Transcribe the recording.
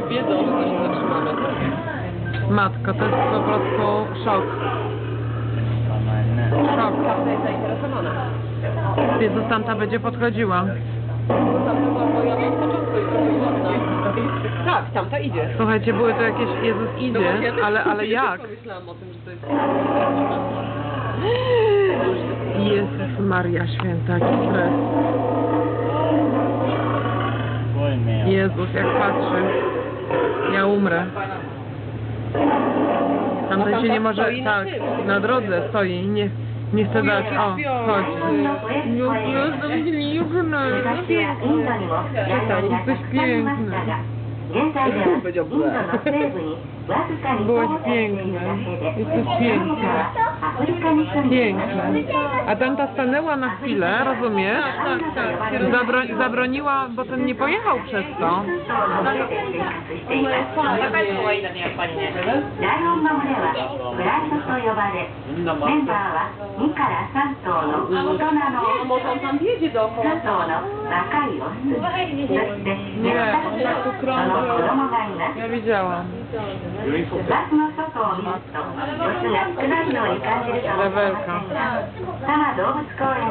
wiedzą, że to się zatrzymamy. Matko, to jest po prostu szok. Szok. Tamta jest zainteresowana. Jezus, tamta będzie podchodziła. Bo tamta była moja od początku i trochę głodna. Tak, tamta idzie. Słuchajcie, były to jakieś... Jezus No idzie, ale, ale jak? pomyślałam o tym, że to jest... Jezus Maria Święta, jaki stres. Jezus, jak patrzy. Ja umrę. Tamten się nie może... stoi na Tak, na drodze stoi. Nie, nie chce dać. O, chodź. Ja jestem piękna, jestem piękna. Przestań, jesteś piękny. Powiedział ble. Byłaś piękna. Jesteś piękna. Piękna. A tamta stanęła na chwilę, rozumiesz? Zabro, zabroniła, bo ten nie pojechał przez to. ライオンマムではブランドと呼ばれ、メンバーは2から3頭の大人の Może on tam jedzie dookoła. 3頭の若いオス、そしてNie, 2つのその子供がいます。 ja widziałam. バ